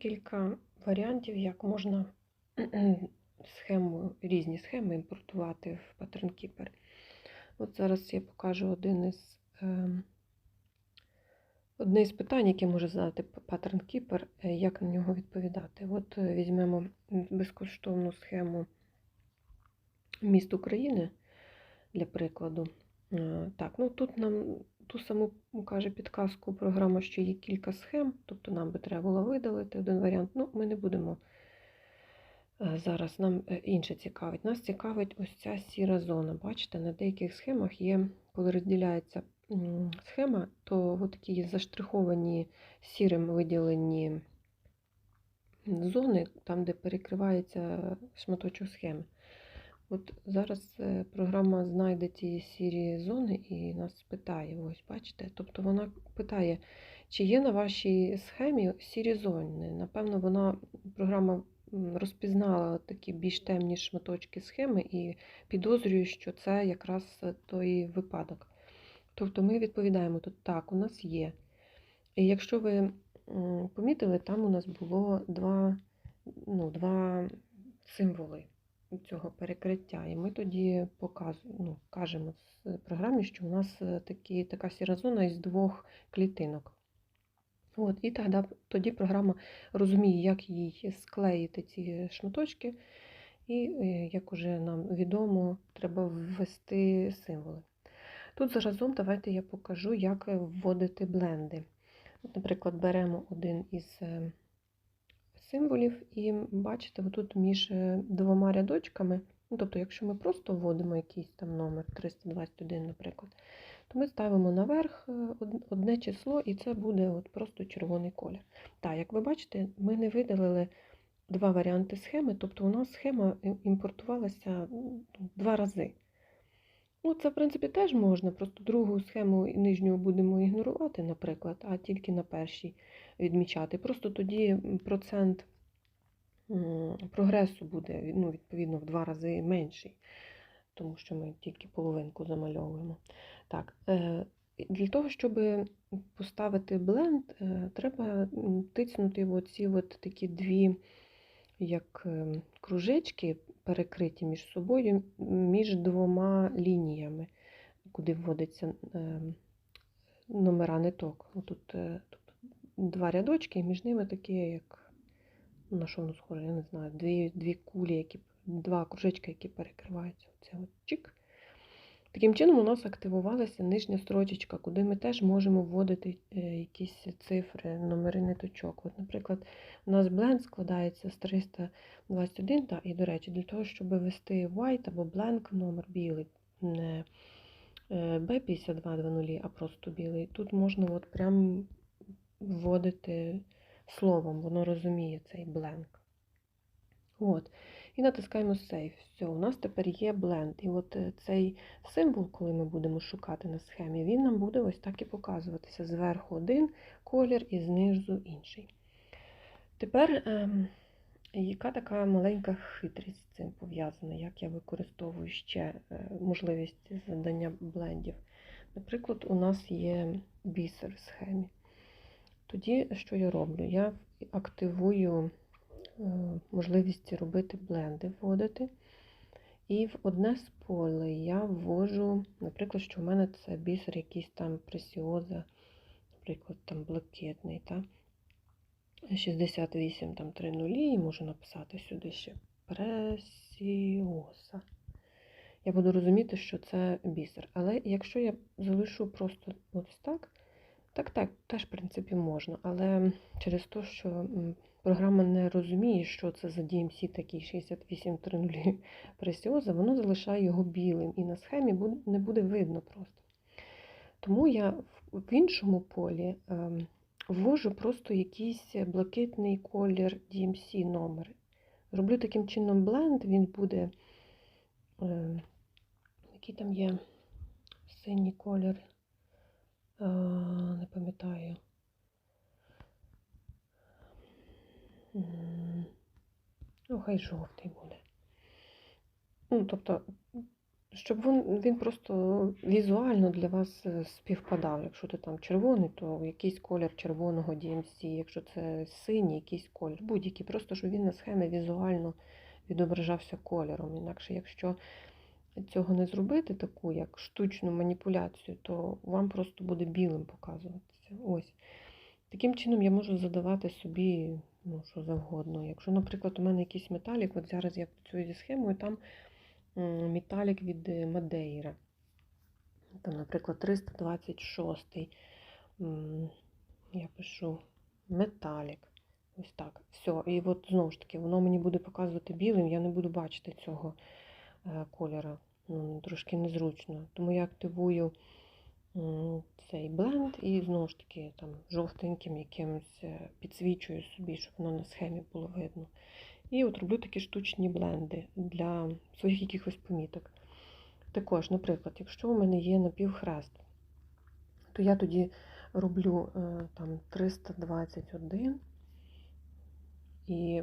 Кілька варіантів, як можна схему, різні схеми імпортувати в Pattern Keeper. От зараз я покажу один із, ем, одне із питань, яке може задати Pattern Keeper, е, як на нього відповідати. От е, візьмемо безкоштовну схему міст України для прикладу. Е, Так, ну тут нам ту саму каже підказку програма, що є кілька схем, тобто нам би треба було видалити один варіант. Ну, ми не будемо е, зараз, нам е, інше цікавить. Нас цікавить ось ця сіра зона. Бачите, на деяких схемах є, коли розділяється схема, то такі є заштриховані сірим виділені зони, там, де перекривається шматочок схеми. От зараз е, програма знайде ті сірі зони і нас питає, ось бачите? Тобто вона питає, чи є на вашій схемі сірі зони. Напевно, вона програма розпізнала такі більш темні шматочки схеми і підозрює, що це якраз той випадок. Тобто ми відповідаємо тут так, у нас є. І якщо ви помітили, там у нас було два, ну, два символи цього перекриття. І ми тоді показуємо, ну, кажемо з програмі, що у нас е, такі, така сіра зона із двох клітинок. От, і тоді, тоді програма розуміє, як їй склеїти ці шматочки, і, е, як уже нам відомо, треба ввести символи. Тут заразом давайте я покажу, як вводити бленди. От, Наприклад, беремо один із е, символів, і бачите, отут між е, двома рядочками, ну, тобто, якщо ми просто вводимо якийсь там номер 321, наприклад, то ми ставимо наверх е, одне число, і це буде от просто червоний колір. Так, як ви бачите, ми не видалили два варіанти схеми, тобто у нас схема імпортувалася ну, два рази. Ну, це, в принципі, теж можна, просто другу схему нижню будемо ігнорувати, наприклад, а тільки на першій відмічати. Просто тоді процент прогресу буде ну, відповідно в два рази менший, тому що ми тільки половинку замальовуємо. Так, е, для того, щоб поставити бленд, е, треба м, тицнути в оці от такі дві як е, кружечки, перекриті між собою, між двома лініями, куди вводиться номера ниток. Тут два рядочки, і між ними такі, як ну, на що воно схоже, я не знаю, дві, дві кулі, які, два кружечки, які перекриваються. Оце от чик. Таким чином, у нас активувалася нижня строчечка, куди ми теж можемо вводити е, якісь цифри, номери ниточок. От, наприклад, у нас бленд складається з 321, та, і, до речі, для того, щоб ввести white або blank номер білий, не е, B5220, а просто білий, тут можна от прям вводити словом, воно розуміє цей blank. От. І натискаємо Save. Все, у нас тепер є бленд. І от е, цей символ, коли ми будемо шукати на схемі, він нам буде ось так і показуватися. Зверху один колір і знизу інший. Тепер, ем, яка така маленька хитрість з цим пов'язана, як я використовую ще е, можливість задання блендів. Наприклад, у нас є бісер в схемі. Тоді, що я роблю? Я активую е, можливість робити бленди, вводити. І в одне з поле я ввожу, наприклад, що в мене це бісер якийсь там пресіоза, наприклад, там блакитний. Та? 68 там 3 нулі, і можу написати сюди ще пресіоза. Я буду розуміти, що це бісер. Але якщо я залишу просто ось так, так, так, теж, в принципі, можна. Але через те, що програма не розуміє, що це за DMC такий 6830 пресіоза, воно залишає його білим. І на схемі не буде видно просто. Тому я в- іншому полі ем, ввожу просто якийсь блакитний колір DMC номер. Роблю таким чином бленд, він буде, е, який там є синій колір, не пам'ятаю. Ну, хай жовтий буде. Ну, тобто щоб він, він просто візуально для вас е, співпадав. Якщо ти там червоний, то якийсь колір червоного DMC, якщо це синій, якийсь колір, будь-який, просто щоб він на схемі візуально відображався кольором. Інакше, якщо цього не зробити, таку як штучну маніпуляцію, то вам просто буде білим показуватися. Ось. Таким чином я можу задавати собі ну, що завгодно. Якщо, наприклад, у мене якийсь металік, от зараз я працюю зі схемою, там металік від е, Мадейра. Там, наприклад, 326. Я пишу металік. Ось так. Все. І от знову ж таки, воно мені буде показувати білим, я не буду бачити цього е, кольора. Ну, трошки незручно. Тому я активую цей бленд і знову ж таки там жовтеньким якимось е, підсвічую собі, щоб воно на схемі було видно. І от роблю такі штучні бленди для своїх якихось поміток. Також, наприклад, якщо у мене є напівхрест, то я тоді роблю е, там 321 і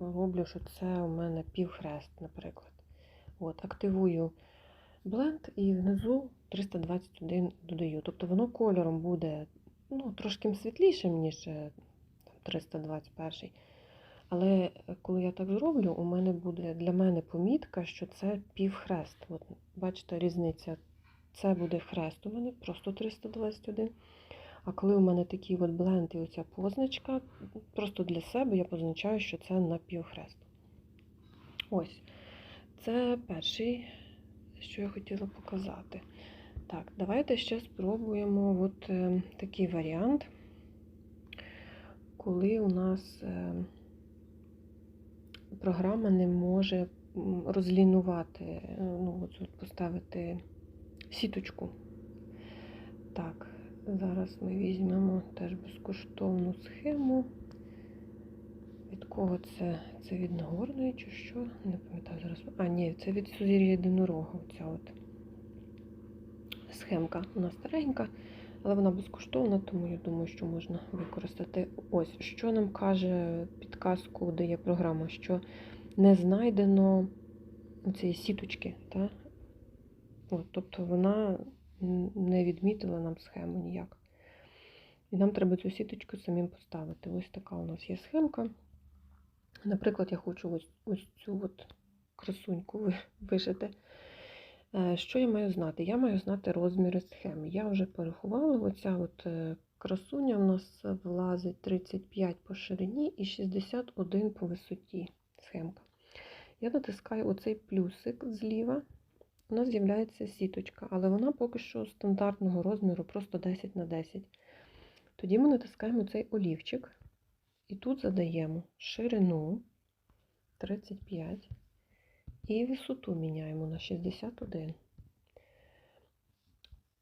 роблю, що це у мене півхрест, наприклад. От, активую бленд і внизу 321 додаю. Тобто воно кольором буде ну, трошки світлішим, ніж е, 321. Але е, коли я так зроблю, у мене буде для мене помітка, що це півхрест. От, бачите, різниця. Це буде хрест у мене, просто 321. А коли у мене такий от бленд і оця позначка, просто для себе я позначаю, що це напівхрест. Ось. Це перший, що я хотіла показати. Так, давайте ще спробуємо от е, такий варіант, коли у нас е, програма не може розлінувати, е, ну, тут поставити сіточку. Так, зараз ми візьмемо теж безкоштовну схему. Від кого це? Це від Нагорної чи що? Не пам'ятаю зараз. А, ні, це від Сузір'я єдинорога. Оця от схемка. Вона старенька, але вона безкоштовна, тому я думаю, що можна використати. Ось, що нам каже підказку, дає програма, що не знайдено цієї сіточки. Та? От, тобто вона не відмітила нам схему ніяк. І нам треба цю сіточку самим поставити. Ось така у нас є схемка. Наприклад, я хочу ось, ось цю от красуньку вишити. Е, Що я маю знати? Я маю знати розміри схеми. Я вже порахувала, оця от е, красуня в нас влазить 35 по ширині і 61 по висоті схемка. Я натискаю оцей плюсик зліва, у нас з'являється сіточка, але вона поки що стандартного розміру, просто 10 на 10. Тоді ми натискаємо цей олівчик і тут задаємо ширину 35 і висоту міняємо на 61.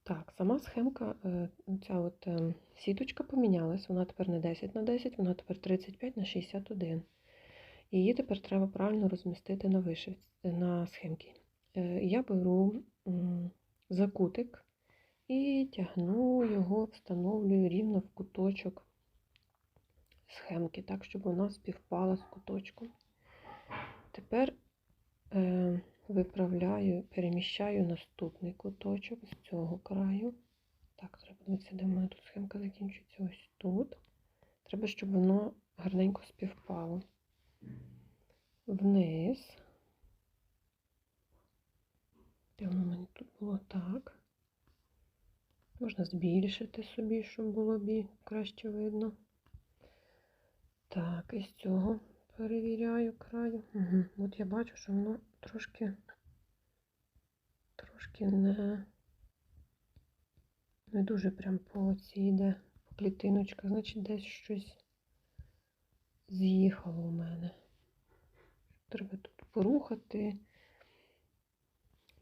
Так, сама схемка, е, ця от е, сіточка помінялась, вона тепер не 10 на 10, вона тепер 35 на 61. І її тепер треба правильно розмістити на вишивці, на схемці. Е, Я беру закутик і тягну його, встановлюю рівно в куточок схемки, так, щоб вона співпала з куточком. Тепер е, виправляю, переміщаю наступний куточок з цього краю. Так, треба дивитися, де в мене тут схемка закінчується ось тут. Треба, щоб воно гарненько співпало. Вниз. Де воно в мене тут було так. Можна збільшити собі, щоб було бі краще видно. Так, і з цього перевіряю краю. Угу. От я бачу, що воно трошки, трошки не, не дуже прям по оці йде по клітиночка. Значить, десь щось з'їхало у мене. Треба тут порухати,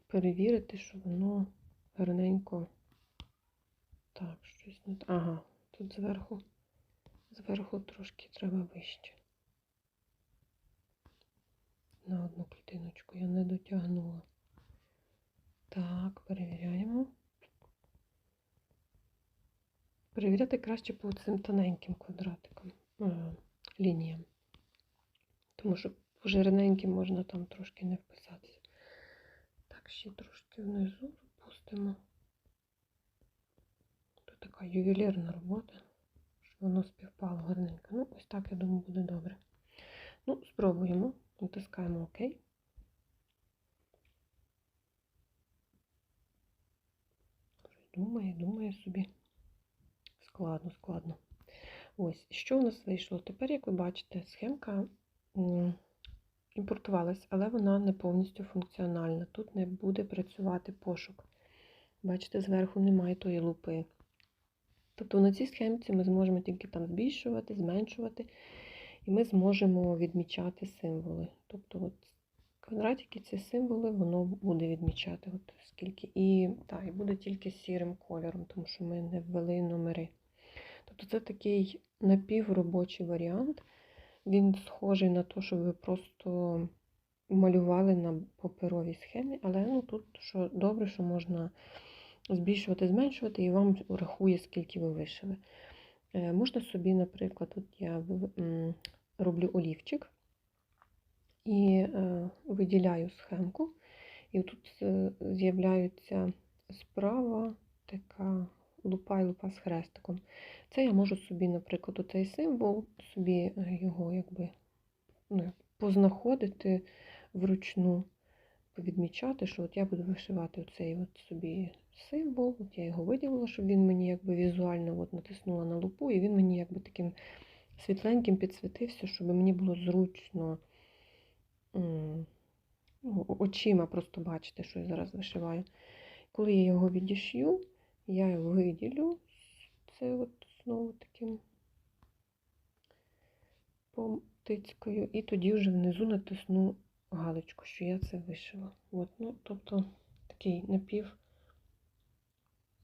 перевірити, що воно гарненько. Так, щось не. Ага, тут зверху. Зверху трошки треба вище. На одну клітиночку я не дотягнула. Так, перевіряємо. Перевіряти краще по цим тоненьким квадратикам, е, лініям. Тому що по жирненьким можна там трошки не вписатися. Так, ще трошки внизу опустимо. Тут така ювелірна робота, воно співпало гарненько. Ну, ось так, я думаю, буде добре. Ну, спробуємо. Натискаємо ОК. Думає, думає собі. Складно, складно. Ось, що у нас вийшло? Тепер, як ви бачите, схемка імпортувалась, але вона не повністю функціональна. Тут не буде працювати пошук. Бачите, зверху немає тої лупи. Тобто на цій схемці ми зможемо тільки там збільшувати, зменшувати, і ми зможемо відмічати символи. Тобто, от квадратики, ці символи, воно буде відмічати. От скільки. І, так, і буде тільки сірим кольором, тому що ми не ввели номери. Тобто це такий напівробочий варіант. Він схожий на те, що ви просто малювали на паперовій схемі, але ну, тут що добре, що можна збільшувати, зменшувати, і вам рахує, скільки ви вишили. Е, Можна собі, наприклад, тут я роблю олівчик і е, виділяю схемку, і тут е, з'являється справа така лупа і лупа з хрестиком. Це я можу собі, наприклад, оцей символ, собі його якби ну, познаходити вручну, відмічати, що от я буду вишивати оцей от собі символ. От я його виділила, щоб він мені якби візуально от натиснула на лупу, і він мені якби таким світленьким підсвітився, щоб мені було зручно ну, очима просто бачити, що я зараз вишиваю. Коли я його відішью, я виділю. Це от знову таким помтицькою, і тоді вже внизу натисну галочку, що я це вишила. От, ну, тобто такий напів,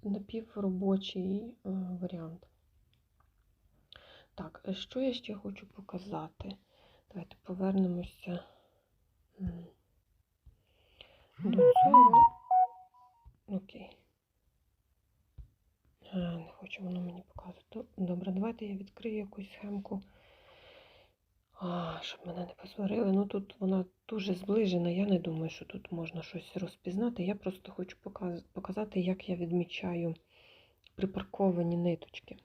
напівробочий е, варіант. Так, е, що я ще хочу показати? Давайте повернемося до цього. Окей. Не хоче воно мені показувати. Добре, давайте я відкрию якусь схемку. А, щоб мене не посварили. Ну тут вона дуже зближена. Я не думаю, що тут можна щось розпізнати. Я просто хочу показати, як я відмічаю припарковані ниточки.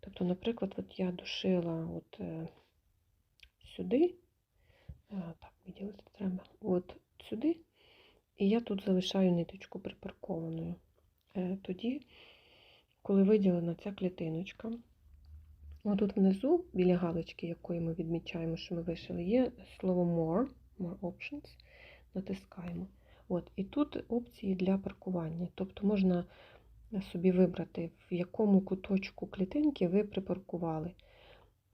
Тобто, наприклад, от я душила от е, сюди, так, виділити треба, от сюди, і я тут залишаю ниточку припаркованою. Е, тоді, коли виділена ця клітиночка, отут внизу, біля галочки, якої ми відмічаємо, що ми вишили, є слово more, more options, натискаємо. От, і тут опції для паркування. Тобто можна собі вибрати, в якому куточку клітинки ви припаркували.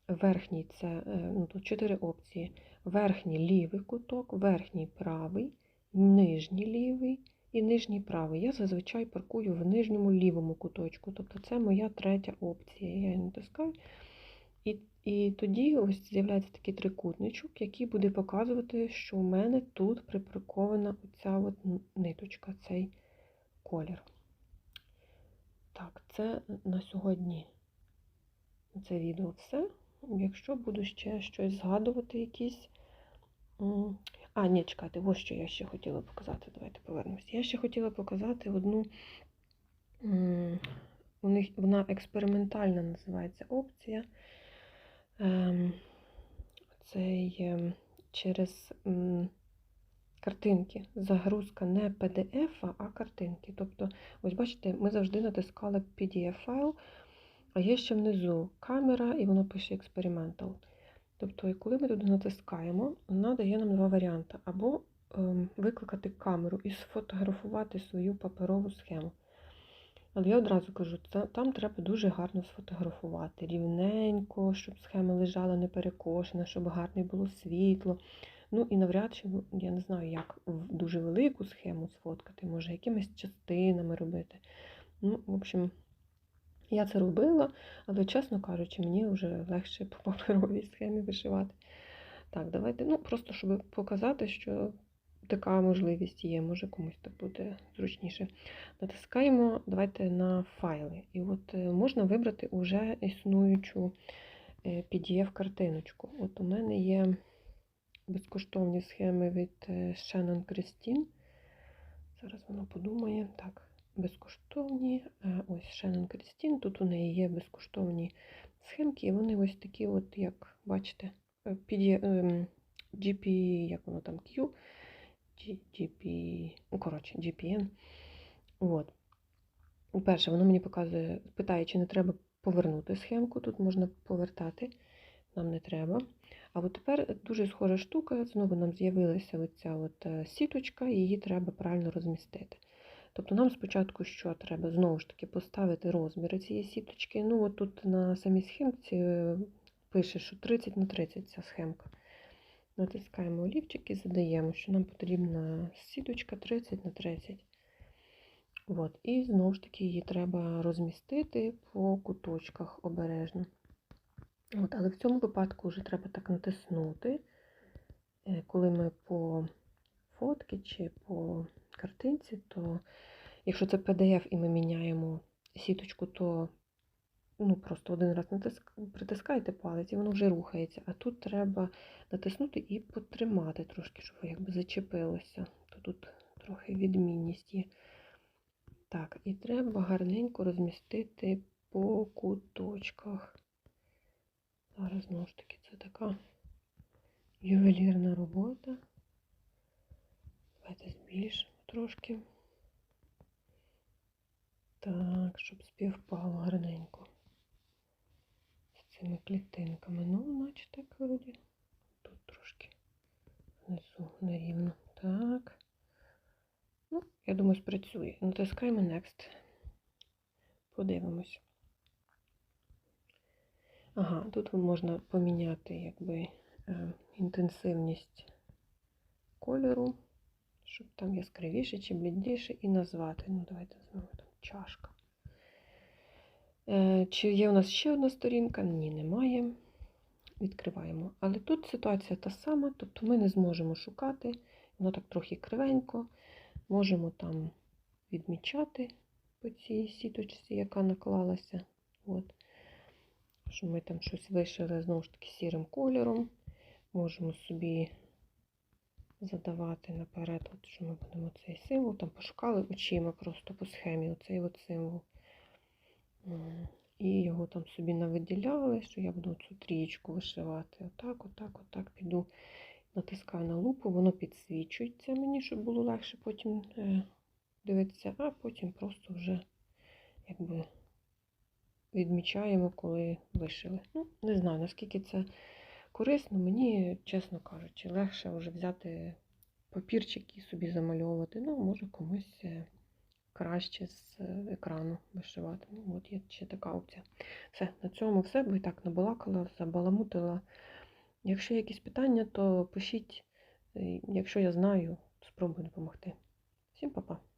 Верхній це е, ну, тут чотири опції. Верхній лівий куток, верхній правий, нижній лівий і нижній правий. Я зазвичай паркую в нижньому лівому куточку. Тобто це моя третя опція. Я її натискаю. І, і тоді ось з'являється такий трикутничок, який буде показувати, що у мене тут припаркована оця от ниточка, цей колір. Так, це на сьогодні це відео все. Якщо буду ще щось згадувати, якісь. А, ні, чекайте, ось що я ще хотіла показати. Давайте повернемося. Я ще хотіла показати одну. У них вона експериментальна називається опція. Ем, Це є через картинки. Загрузка не PDF, а картинки. Тобто, ось бачите, ми завжди натискали PDF-файл, а є ще внизу камера, і воно пише Experimental. Тобто, коли ми туди натискаємо, вона дає нам два варіанти: або ем, викликати камеру і сфотографувати свою паперову схему. Але я одразу кажу, там треба дуже гарно сфотографувати, рівненько, щоб схема лежала не перекошена, щоб гарне було світло. Ну і навряд чи, я не знаю, як дуже велику схему сфоткати, може, якимись частинами робити. Ну, в общем, я це робила, але, чесно кажучи, мені вже легше по паперовій схемі вишивати. Так, давайте, ну, просто щоб показати, що така можливість є, може комусь так буде зручніше. Натискаємо, давайте на файли. І от е, можна вибрати уже існуючу е, PDF-картиночку. От у мене є безкоштовні схеми від е, Shannon Christine. Зараз воно подумає. Так, безкоштовні. Е, Ось Шеннон Крістін. Тут у неї є безкоштовні схемки, і вони ось такі, от, як бачите, е, PD, ем, GP, як воно там Q, GP, ну, коротше, GPN. От. Перше, воно мені показує, питає, чи не треба повернути схемку. Тут можна повертати, нам не треба. А от тепер дуже схожа штука, знову нам з'явилася оця от е, сіточка, її треба правильно розмістити. Тобто нам спочатку що треба? Знову ж таки поставити розміри цієї сіточки. Ну, от тут на самій схемці е, пише, що 30 на 30 ця схемка. Натискаємо олівчик і задаємо, що нам потрібна сіточка 30 на 30. От. І знову ж таки її треба розмістити по куточках обережно. От, але в цьому випадку вже треба так натиснути, Е, коли ми по фотки чи по картинці, то якщо це PDF і ми міняємо сіточку, то ну, просто один раз натиск... притискаєте палець і воно вже рухається. А тут треба натиснути і потримати трошки, щоб якби зачепилося. То тут трохи відмінність є. Так, і треба гарненько розмістити по куточках. Зараз знову ж таки це така ювелірна робота. Давайте збільшимо трошки. Так, щоб співпало гарненько з цими клітинками. Ну, наче так вроді. Тут трошки внизу нерівно. Так. Ну, я думаю, спрацює. Натискаємо Next. Подивимось. Ага, тут можна поміняти якби е, інтенсивність кольору, щоб там яскравіше чи блідіше, і назвати. Ну, давайте знову там чашка. Е, Чи є у нас ще одна сторінка? Ні, немає. Відкриваємо. Але тут ситуація та сама, тобто ми не зможемо шукати, воно так трохи кривенько. Можемо там відмічати по цій сіточці, яка наклалася. От. Що ми там щось вишили знову ж таки сірим кольором. Можемо собі задавати наперед, от, що ми будемо цей символ. Там пошукали очима просто по схемі оцей от символ. І його там собі навиділяли, що я буду цю трієчку вишивати. Отак, отак, отак піду. Натискаю на лупу, воно підсвічується мені, щоб було легше потім е, дивитися, а потім просто вже якби відмічаємо, коли вишили. Ну, не знаю, наскільки це корисно, мені, чесно кажучи, легше вже взяти папірчик і собі замальовувати. Ну, може комусь е, краще з е, екрану вишивати. Ну, от є ще така опція. Все, на цьому все, бо і так набалакала, забаламутила. Якщо є якісь питання, то пишіть. Якщо я знаю, спробую допомогти. Всім па-па!